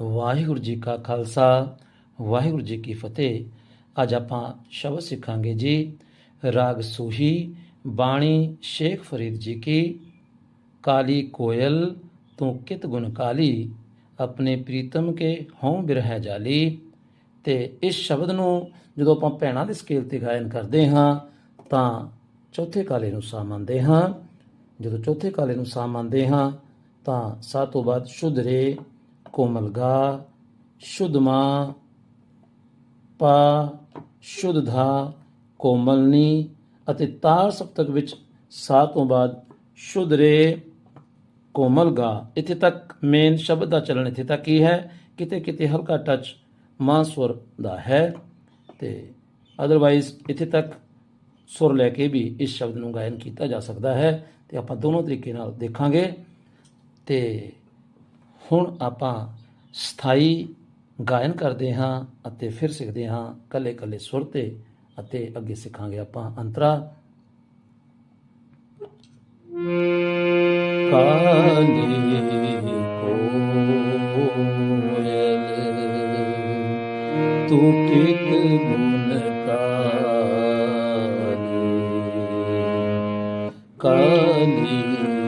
ਵਾਹਿਗੁਰੂ ਜੀ ਕਾ ਖਾਲਸਾ, ਵਾਹਿਗੁਰੂ ਜੀ ਕੀ ਫਤਿਹ। ਅੱਜ ਆਪਾਂ ਸ਼ਬਦ ਸਿੱਖਾਂਗੇ ਜੀ, ਰਾਗ ਸੂਹੀ, ਬਾਣੀ, ਸ਼ੇਖ ਫਰੀਦ ਜੀ ਕੀ, ਕਾਲੀ ਕੋਇਲ, ਤੂੰ ਕਿਤ ਗੁਣ ਕਾਲੀ, ਆਪਣੇ ਪ੍ਰੀਤਮ ਕੇ ਹਉ ਬਿਰਹਿ ਜਾਲੀ। ਤੇ ਇਸ ਸ਼ਬਦ ਨੂੰ ਜਦੋਂ ਆਪਾਂ ਭੈਣਾਂ ਦੇ ਸਕੇਲ ਤੇ ਗਾਇਨ ਕਰਦੇ ਹਾਂ, ਤਾਂ ਚੌਥੇ ਕਾਲੇ ਨੂੰ ਸਾ ਮੰਨਦੇ ਹਾਂ। ਜਦੋਂ ਚੌਥੇ ਕਾਲੇ ਨੂੰ ਸਾ ਮੰਨਦੇ ਹਾਂ, ਤਾਂ ਸਾ ਤੋਂ ਬਾਅਦ ਸ਼ੁੱਧ ਰੇ। ਕੋਮਲ ਗਾ, ਸ਼ੁੱਧ ਮਾਂ, ਪਾ, ਸ਼ੁੱਧ ਧਾ ਕੋਮਲਨੀ ਅਤੇ ਤਾਰ ਸਪਤਕ ਵਿੱਚ ਸਾ ਤੋਂ ਬਾਅਦ ਸ਼ੁੱਧ ਰੇ, ਕੋਮਲ ਗਾ। ਇੱਥੇ ਤੱਕ ਮੇਨ ਸ਼ਬਦ ਦਾ ਚਲਣ ਇੱਥੇ ਤੱਕ ਹੀ ਹੈ। ਕਿਤੇ ਕਿਤੇ ਹਲਕਾ ਟੱਚ ਮਾਂ ਸੁਰ ਦਾ ਹੈ। ਤੇ ਅਦਰਵਾਈਜ਼ ਇੱਥੇ ਤੱਕ ਸੁਰ ਲੈ ਕੇ ਵੀ ਇਸ ਸ਼ਬਦ ਨੂੰ ਗਾਇਨ ਕੀਤਾ ਜਾ ਸਕਦਾ ਹੈ। ਤੇ ਆਪਾਂ ਦੋਨੋਂ ਤਰੀਕੇ ਨਾਲ ਦੇਖਾਂਗੇ। ਤੇ ਹੁਣ ਆਪਾਂ ਸਥਾਈ ਗਾਇਨ ਕਰਦੇ ਹਾਂ ਅਤੇ ਫਿਰ ਸਿੱਖਦੇ ਹਾਂ ਕੱਲੇ ਕੱਲੇ ਸੁਰ ਤੇ ਅਤੇ ਅੱਗੇ ਸਿੱਖਾਂਗੇ ਆਪਾਂ ਅੰਤਰਾ। ਕਾਲੀ ਕੋਇਲ, ਤੂੰ ਕਿਤ ਗੁਣ ਕਾਲੀ ਕਾਲੀ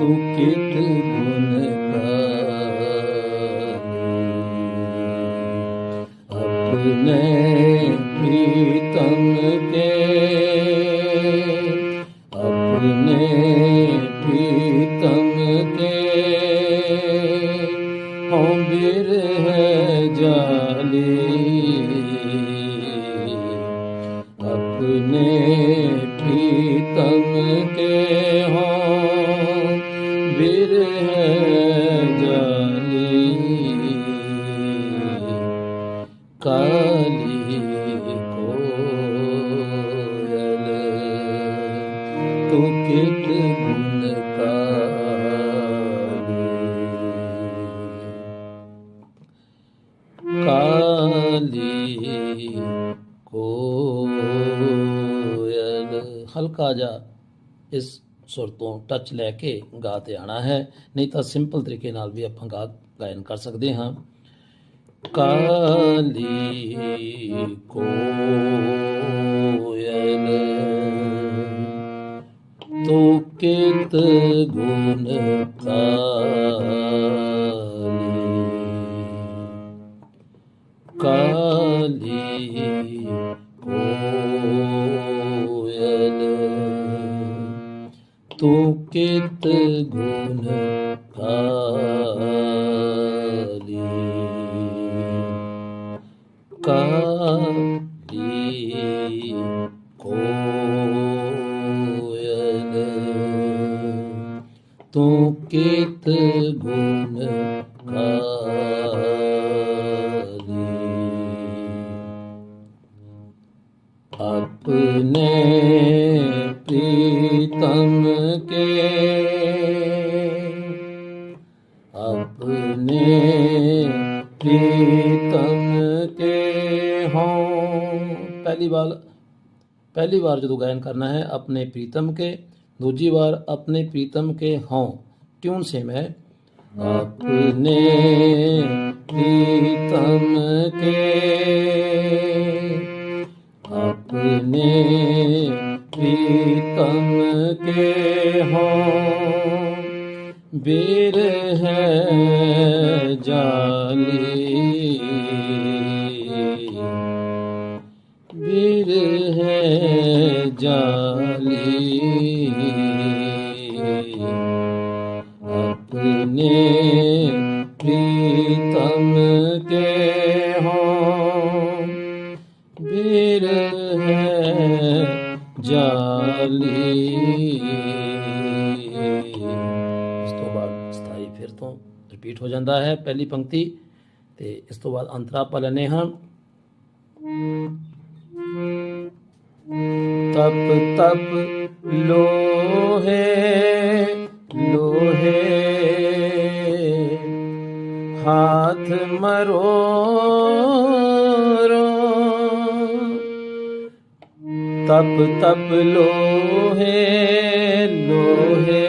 ਤੂੰ ਗੁਣ ਕਾਲੀ ਆਪਣੇ ਪ੍ਰੀਤਮ ਕੇ ਆਪਣੇ ਪ੍ਰੀਤਮ ਕੇ ਹਉ ਬਿਰਹਿ ਜਾਲੀ। ਆਪਣੇ ਪ੍ਰੀਤਮ ਕੇ ਕਿਤ ਗੁਣ ਕਾਲੀ ਕਾਲੀ ਕੋਇਲ ਹਲਕਾ ਜਾ ਇਸ ਸੁਰ ਤੋਂ ਟੱਚ ਲੈ ਕੇ ਗਾ ਤੇ ਆਣਾ ਹੈ। ਨਹੀਂ ਤਾਂ ਸਿੰਪਲ ਤਰੀਕੇ ਨਾਲ ਵੀ ਆਪਾਂ ਗਾ, ਗਾਇਨ ਕਰ ਸਕਦੇ ਹਾਂ। ਕਾਲੀ ਕੋਇਲ ਤੂੰ ਕਿਤ ਗੁਣ ਕਾਲੀ ਕਾਲੀ ਕੋਇਲ ਤੂੰ ਕਿਤ ਗੁਣ ਕਾਲੀ ਕਾਲੀ ਤੂੰ ਕਿਤ ਗੁਣ ਕਾਲੀ ਆਪਣੇ ਪ੍ਰੀਤਮ ਕੇ ਆਪਣੇ ਪ੍ਰੀਤਮ ਕੇ ਹੋਂ ਪਹਿਲੀ ਵਾਰ ਪਹਿਲੀ ਵਾਰ ਜਦੋਂ ਗਾयन ਕਰਨਾ ਹੈ ਆਪਣੇ ਪ੍ਰੀਤਮ ਕੇ ਦੂਜੀ ਵਾਰ ਆਪਣੇ ਪ੍ਰੀਤਮ ਕੇ ਹੋਂ ट्यून सेम है अपने प्रीतम के अपने प्रीतम के हों बीर है जाली बीर है जाली अपने प्रीतम के हों बीर है जाली ਇਸ ਤੋਂ ਬਾਅਦ ਸਥਾਈ ਫਿਰ ਤੋਂ ਰਿਪੀਟ ਹੋ ਜਾਂਦਾ ਹੈ ਪਹਿਲੀ ਪੰਕਤੀ ਤੇ ਇਸ ਤੋਂ ਬਾਅਦ ਅੰਤਰਾ ਆਪਾਂ ਲੈਨੇ ਹਾਂ ਤਪ ਤਪ ਲੋਹੇ ਲੋਹੇ। ਹਾਥ ਮਰੋ ਤਪ ਤਪ ਲੋਹੇ ਲੋਹੇ।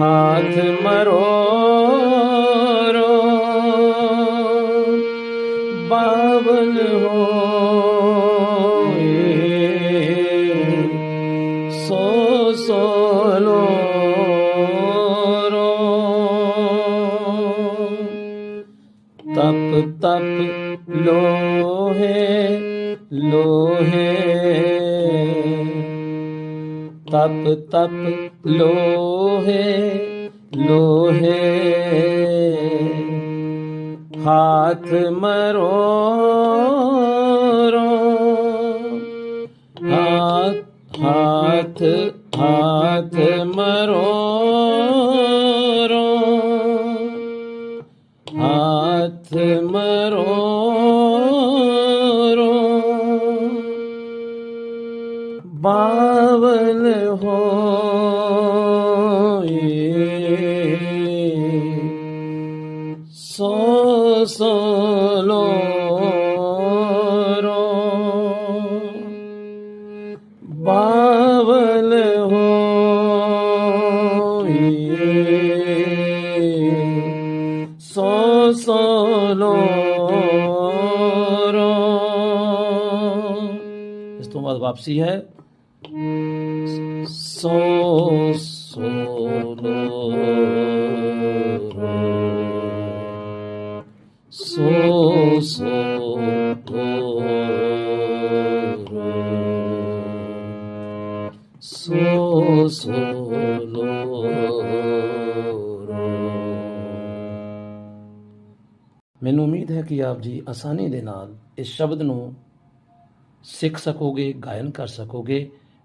ਹਾਥ ਮਰੋਰੋ ਤਪ ਤਪ ਲੋਹੇ ਲੋਹੇ। ਤਪ ਤਪ ਲੋਹੇ ਲੋਹੇ। ਹਾਥ ਮਰੋ ਰੋ ਹਾਥ ਹਾਥ ਹਾਥ ਮਰੋ ਬਾਵਲ ਹੋਏ। ਸੋ ਸੋਲੋ ਰੋ ਬਾਵਲ ਹੋਏ। ਸੋ ਸੋਲੋ ਰੋ ਇਸ ਤੋਂ ਬਾਅਦ ਵਾਪਸੀ ਹੈ। ਸੋ ਸੋਲੋ ਰੋ ਸੋ ਸੋਲੋ ਰੋ ਸੋ ਮੈਨੂੰ ਉਮੀਦ ਹੈ ਕਿ ਆਪ ਜੀ ਆਸਾਨੀ ਦੇ ਨਾਲ ਇਸ ਸ਼ਬਦ ਨੂੰ ਸਿੱਖ ਸਕੋਗੇ, ਗਾਇਨ ਕਰ ਸਕੋਗੇ।